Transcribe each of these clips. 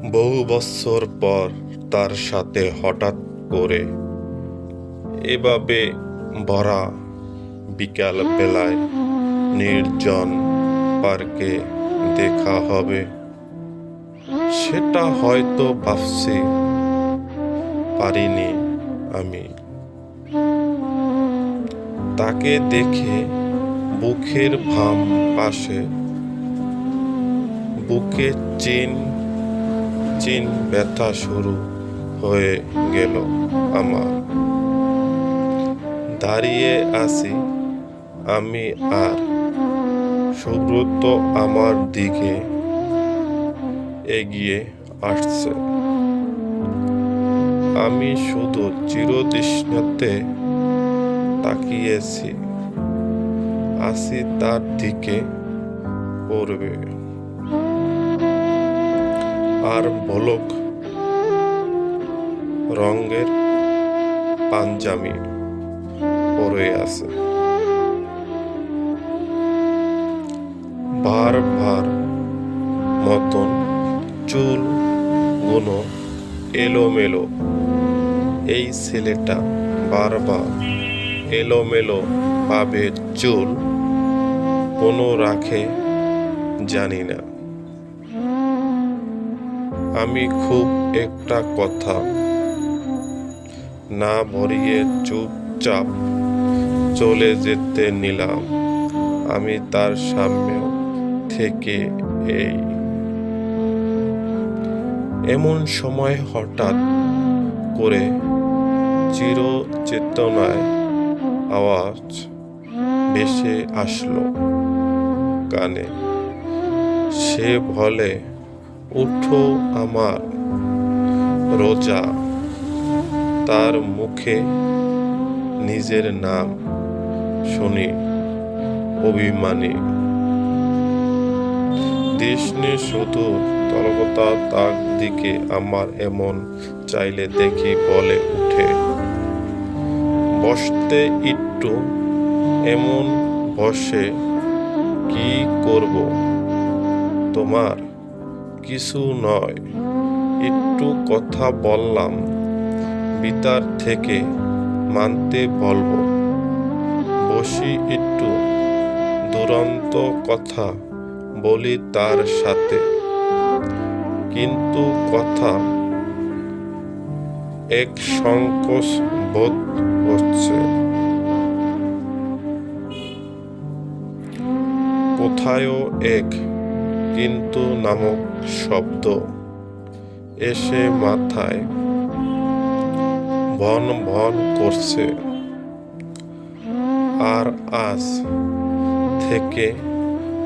বহু বছর পর তার সাথে হঠাৎ করে এভাবে ভরা বিকাল বেলায় নির্জন পার্কে দেখা হবে, সেটা হয়তো ভাবছি, পারিনি আমি। তাকে দেখে বুকের ভাম পাশে, বুকে চিন চিন ব্যথা শুরু হয়ে গেল আমার। দাঁড়িয়ে আছি আমি আর। সুব্রত আমার দিকে এগিয়ে আসছে। আমি শুধু চিরতৃষ্ণাতে তাকিয়েছি। আসি তার দিকে পড়বে। আর বলক রঙের পাঞ্জামি পরে আছে। ভার ভার মতন চুল গুনো এলোমেলো। এই ছেলেটা বারবার এলোমেলো পাবে চুল। কোনো রাখে জানি না। আমি খুব একটা কথা না ভরিয়ে চুপচাপ চলে যেতে নিলাম। আমি তার সামনে থেকে এই। এমন সময় হঠাৎ করে চিরচেতনায় আওয়াজ ভেসে আসলো কানে। সে বলে উঠো আমার রোজা। তার মুখে নিজের নাম শুনি, অভিমানী। দেশনে শুধু তরকতা তাক দিকে আমার এমন চাইলে দেখি বলে উঠে। বসতে একটু এমন বসে কি করব তোমার? কিছু নয়। একটু কথা বললাম, বিতার থেকে মানতে বলব। বসি একটু, দুরন্ত কথা বলি তার সাথে। কিন্তু কথা এক সংকোচ বোধ হচ্ছে। কোথায়ও এক কিন্তু নামক শব্দ এসে মাথায় ভন ভন করছে। আর আজ থেকে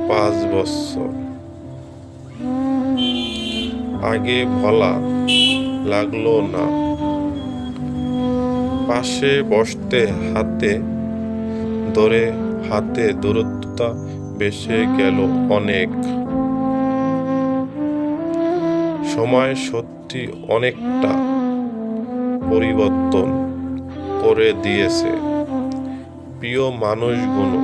পাঁচ বছর। আগে বলা লাগল না। পাশে বসতে হাতে, ধরে হাতে দূরত্বতা বেসে গেল অনেক। সময় সত্যি অনেকটা পরিবর্তন করে দিয়েছে। প্রিয় মানুষগুলো,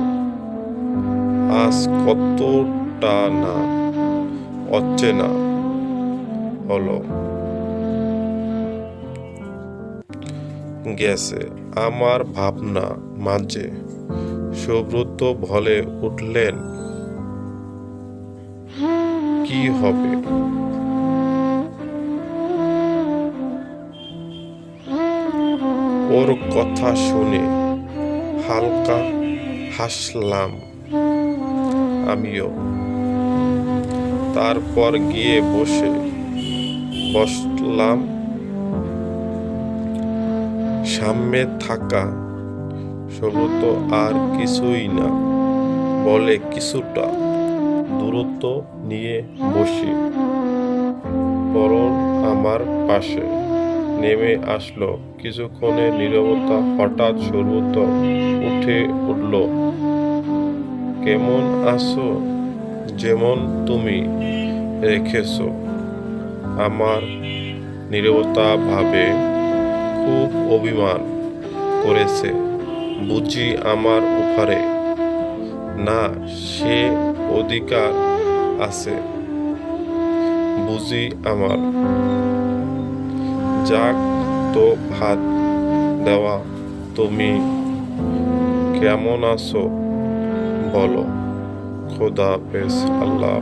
আজ কতটা না অচেনা হলো। গেছে আমার ভাবনা মাঝে। সুব্রত বলে উঠলেন, কি হবে? ওর কথা শুনে হালকা হাসলাম আমিও। তারপর গিয়ে বসে বসলাম। সামনে থাকা সবত আর কিছুই না, বলে কিছুটা দূরত্ব নিয়ে বসি। পরন আমার পাশে। নেমে আসলো। কিছুক্ষণে নীরবতা হঠাৎ সর্বত উঠে উঠল, কেমন আছো? যেমন তুমি রেখেছো। আমার নীরবতা ভাবে খুব অভিমান করেছে। বুঝি আমার উপরে। না, সে অধিকার আছে, বুঝি আমার। যাক তো ভাত দেওয়া। তুমি কেমন আছো? বলো। খোদা হাফেজ আল্লাহ